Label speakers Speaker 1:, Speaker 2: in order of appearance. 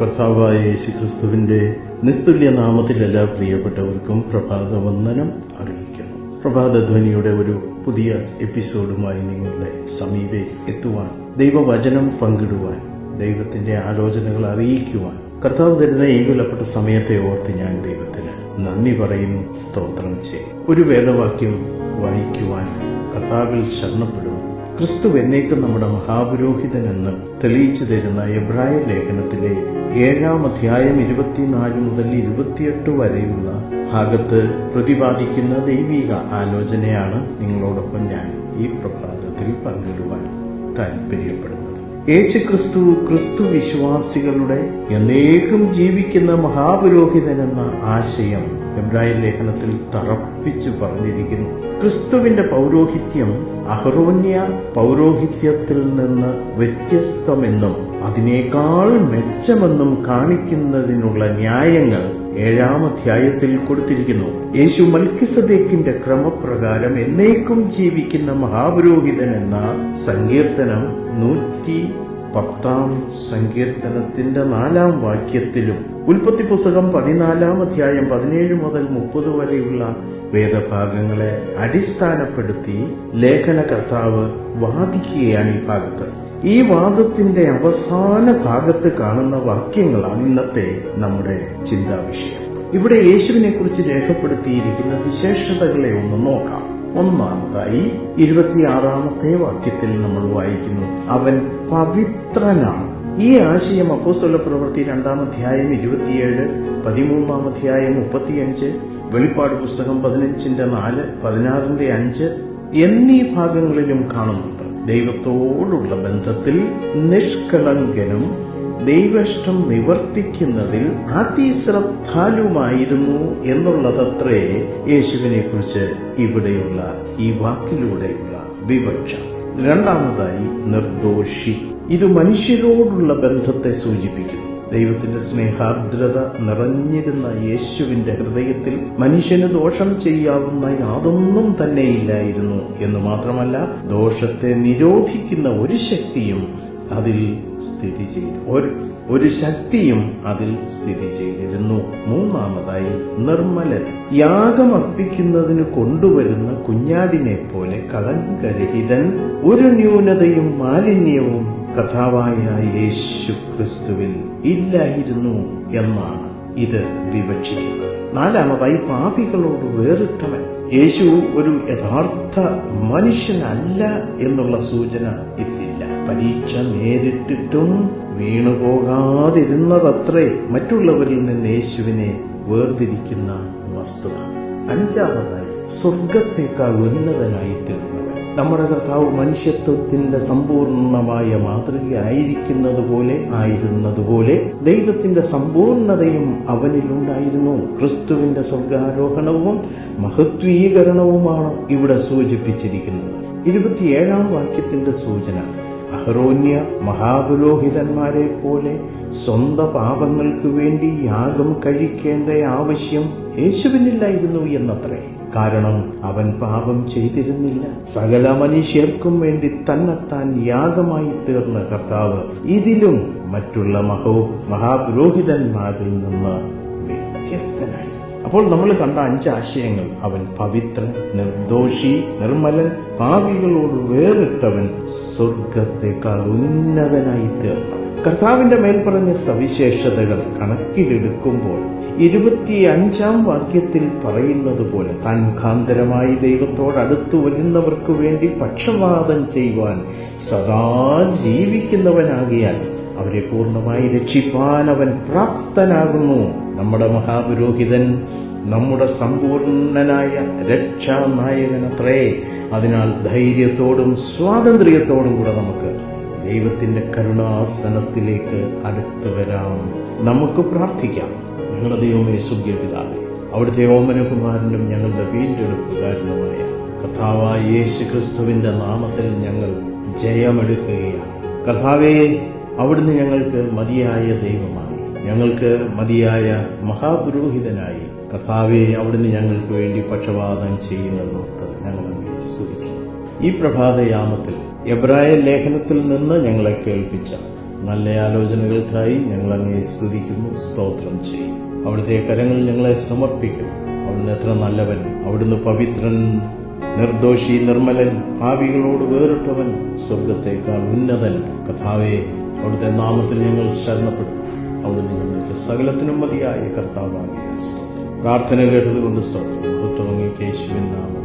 Speaker 1: കർത്താവായ യേശു ക്രിസ്തുവിന്റെ നിസ്തുല്യ നാമത്തിൽ എല്ലാ പ്രിയപ്പെട്ടവർക്കും പ്രഭാത വന്ദനം അറിയിക്കുന്നു. പ്രഭാതധ്വനിയുടെ ഒരു പുതിയ എപ്പിസോഡുമായി നിങ്ങളുടെ സമീപെ എത്തുവാൻ ദൈവവചനം പങ്കിടുവാൻ ദൈവത്തിന്റെ ആലോചനകൾ അറിയിക്കുവാൻ കർത്താവ് തരുന്ന ഈ വിലപ്പെട്ട സമയത്തെ ഓർത്ത് ഞാൻ ദൈവത്തിന് നന്ദി പറയുന്നു സ്തോത്രം ചെയ്യും. ഒരു വേദവാക്യം വായിക്കുവാൻ കർത്താവിൽ ശരണപ്പെടുന്നു. ക്രിസ്തു എന്നേക്കും നമ്മുടെ മഹാപുരോഹിതനെന്ന് തെളിയിച്ചു തരുന്ന എബ്രായ ലേഖനത്തിലെ ഏഴാം അധ്യായം ഇരുപത്തിനാല് മുതൽ ഇരുപത്തിയെട്ട് വരെയുള്ള ഭാഗത്ത് പ്രതിപാദിക്കുന്ന ദൈവിക ആലോചനയാണ് നിങ്ങളോടൊപ്പം ഞാൻ ഈ പ്രഭാതത്തിൽ പങ്കിടുവാൻ താല്പര്യപ്പെടുന്നത് യേശു ക്രിസ്തു ക്രിസ്തു വിശ്വാസികളുടെ എന്നേക്കും ജീവിക്കുന്ന മഹാപുരോഹിതൻ എന്ന ആശയം എബ്രായ ലേഖനത്തിൽ തറപ്പിച്ചു പറഞ്ഞിരിക്കുന്നു. ക്രിസ്തുവിന്റെ പൗരോഹിത്യം അഹ്റോന്യ പൗരോഹിത്യത്തിൽ നിന്ന് വ്യത്യസ്തമെന്നും അതിനേക്കാൾ മെച്ചമെന്നും കാണിക്കുന്നതിനുള്ള ന്യായങ്ങൾ ഏഴാം അധ്യായത്തിൽ കൊടുത്തിരിക്കുന്നു. യേശു മൽക്കിസദേക്കിന്റെ ക്രമപ്രകാരം എന്നേക്കും ജീവിക്കുന്ന മഹാപുരോഹിതൻ എന്ന സങ്കീർത്തനം നൂറ്റി പത്താം സങ്കീർത്തനത്തിന്റെ നാലാം വാക്യത്തിലും ഉൽപ്പത്തി പുസ്തകം പതിനാലാം അധ്യായം പതിനേഴ് മുതൽ മുപ്പത് വരെയുള്ള വേദഭാഗങ്ങളെ അടിസ്ഥാനപ്പെടുത്തി ലേഖനകർത്താവ് വാദിക്കുകയാണ് ഈ ഭാഗത്ത്. ഈ വാദത്തിന്റെ അവസാന ഭാഗത്ത് കാണുന്ന വാക്യങ്ങളാണ് ഇന്നത്തെ നമ്മുടെ ചിന്താവിഷയം ഇവിടെ യേശുവിനെ കുറിച്ച് രേഖപ്പെടുത്തിയിരിക്കുന്ന വിശേഷതകളെ ഒന്ന് നോക്കാം. ഒന്നാമതായി ഇരുപത്തിയാറാമത്തെ വാക്യത്തിൽ നമ്മൾ വായിക്കുന്നു അവൻ പവിത്രനാണ്. ഈ ആശയം അപ്പോസ്വല പ്രവൃത്തി രണ്ടാം അധ്യായം ഇരുപത്തിയേഴ് പതിമൂന്നാം അധ്യായം മുപ്പത്തിയഞ്ച് വെളിപ്പാട് പുസ്തകം പതിനഞ്ചിന്റെ നാല് പതിനാറിന്റെ അഞ്ച് എന്നീ ഭാഗങ്ങളിലും കാണുന്നുണ്ട് ദൈവത്തോടുള്ള ബന്ധത്തിൽ നിഷ്കളങ്കനും ദൈവഷ്ടം നിവർത്തിക്കുന്നതിൽ അതിശ്രദ്ധാലുമായിരുന്നു എന്നുള്ളതത്രേ യേശുവിനെ കുറിച്ച് ഇവിടെയുള്ള ഈ വാക്കിലൂടെയുള്ള വിവക്ഷ. രണ്ടാമതായി നിർദോഷി. ഇത് മനുഷ്യരോടുള്ള ബന്ധത്തെ സൂചിപ്പിക്കുന്നു. ദൈവത്തിന്റെ സ്നേഹാർദ്രത നിറഞ്ഞിരുന്ന യേശുവിന്റെ ഹൃദയത്തിൽ മനുഷ്യന് ദോഷം ചെയ്യാവുന്ന യാതൊന്നും തന്നെ ഇല്ലായിരുന്നു എന്ന് മാത്രമല്ല ദോഷത്തെ നിരോധിക്കുന്ന ഒരു ശക്തിയും അതിൽ സ്ഥിതി ചെയ്തു. ഒരു ശക്തിയും അതിൽ സ്ഥിതി ചെയ്തിരുന്നു. മൂന്നാമതായി നിർമ്മലൻ. യാഗമർപ്പിക്കുന്നതിന് കൊണ്ടുവരുന്ന കുഞ്ഞാടിനെ പോലെ കളങ്കരഹിതൻ ഒരു ന്യൂനതയും മാലിന്യവും കഥാവായ യേശു ക്രിസ്തുവിൽ ഇല്ലായിരുന്നു എന്നാണ് ഇത് വിവക്ഷിക്കുന്നത്. നാലാമതായി പാപികളോട് വേറിട്ടവൻ. യേശു ഒരു യഥാർത്ഥ മനുഷ്യനല്ല എന്നുള്ള സൂചന ഇതിലില്ല. പരീക്ഷ നേരിട്ടിട്ടും വീണുപോകാതിരുന്നതത്രേ മറ്റുള്ളവരിൽ നിന്ന് യേശുവിനെ വേർതിരിക്കുന്ന വസ്തുത. അഞ്ചാമതായി സ്വർഗത്തേക്കാൾ ഉന്നതനായി തീർന്നവൻ. നമ്മുടെ കർത്താവ് മനുഷ്യത്വത്തിന്റെ സമ്പൂർണമായ മാതൃകയായിരിക്കുന്നത് പോലെ ആയിരുന്നതുപോലെ ദൈവത്തിന്റെ സമ്പൂർണതയും അവനിലുണ്ടായിരുന്നു ക്രിസ്തുവിന്റെ സ്വർഗാരോഹണവും മഹത്വീകരണവുമാണ് ഇവിടെ സൂചിപ്പിച്ചിരിക്കുന്നത്. ഇരുപത്തിയേഴാം വാക്യത്തിന്റെ സൂചന അഹ്റോന്യ മഹാപുരോഹിതന്മാരെ പോലെ സ്വന്ത പാപങ്ങൾക്ക് വേണ്ടി യാഗം കഴിക്കേണ്ട ആവശ്യം യേശുവിനില്ലായിരുന്നു എന്നത്രേ. കാരണം അവൻ പാപം ചെയ്തിരുന്നില്ല. സകല മനുഷ്യർക്കും വേണ്ടി തന്നെത്താൻ യാഗമായി തീർന്ന കർത്താവ് ഇതിലും മറ്റുള്ള മഹോ മഹാപുരോഹിതന്മാരിൽ നിന്ന് വ്യത്യസ്തനായി. അപ്പോൾ നമ്മൾ കണ്ട അഞ്ച് ആശയങ്ങൾ. അവൻ പവിത്രൻ നിർദോഷി നിർമ്മലൻ പാവികളോട് വേറിട്ടവൻ സ്വർഗത്തെക്കാൾ ഉന്നതനായി തീർന്നു കർത്താവിന്റെ മേൽ പറഞ്ഞ സവിശേഷതകൾ കണക്കിലെടുക്കുമ്പോൾ ഇരുപത്തിയഞ്ചാം വാക്യത്തിൽ പറയുന്നത് പോലെ താൻ മുഖാന്തരമായി ദൈവത്തോടടുത്തു വരുന്നവർക്ക് വേണ്ടി പക്ഷപാതം ചെയ്യുവാൻ സദാ ജീവിക്കുന്നവനാകിയാൽ അവരെ പൂർണമായി രക്ഷിപ്പാൻ അവൻ പ്രാപ്തനാകുന്നു. നമ്മുടെ മഹാപുരോഹിതൻ നമ്മുടെ സമ്പൂർണനായ രക്ഷാനായകനത്രേ അതിനാൽ ധൈര്യത്തോടും സ്വാതന്ത്ര്യത്തോടും കൂടെ നമുക്ക് ദൈവത്തിന്റെ കരുണാസനത്തിലേക്ക് അടുത്തു വരാം. നമുക്ക് പ്രാർത്ഥിക്കാം. ഞങ്ങളുടെ ദൈവമേ സുഖ്യപിതാവേ അവിടുത്തെ ഓമനകുമാരനും ഞങ്ങളുടെ വീണ്ടെടുപ്പുകാരനുമായ കഥാവായ യേശു ക്രിസ്തുവിന്റെ നാമത്തിൽ ഞങ്ങൾ ജയമെടുക്കുകയാണ്. കഥാവേ അവിടുന്ന് ഞങ്ങൾക്ക് മതിയായ ദൈവമായി ഞങ്ങൾക്ക് മതിയായ മഹാപുരോഹിതനായി കഥാവെ അവിടുന്ന് ഞങ്ങൾക്ക് വേണ്ടി പക്ഷപാതം ചെയ്യുന്നതോർത്ത് ഞങ്ങൾ സ്തുതിക്കും ഈ പ്രഭാതയാമത്തിൽ എബ്രായ ലേഖനത്തിൽ നിന്ന് ഞങ്ങളെ കേൾപ്പിച്ച നല്ല ആലോചനകൾക്കായി ഞങ്ങൾ അങ്ങേ സ്തുതിക്കുന്നു സ്തോത്രം ചെയ്യും അവിടുത്തെ കരങ്ങളിൽ ഞങ്ങളെ സമർപ്പിക്കുന്നു അവിടുന്ന് എത്ര നല്ലവൻ അവിടുന്ന് പവിത്രൻ നിർദോഷി നിർമ്മലൻ ഭാവികളോട് വേറിട്ടവൻ സ്വർഗത്തേക്കാൾ ഉന്നതൻ. കഥാവെ അവിടുത്തെ നാമത്തിൽ ഞങ്ങൾ ശരണപ്പെടും. അവിടുന്ന് ഞങ്ങൾക്ക് സകലത്തിനും മതിയായ കർത്താവാകിയ പ്രാർത്ഥന കേട്ടതുകൊണ്ട് സ്വർഗം കേശുവിൻ നാമം.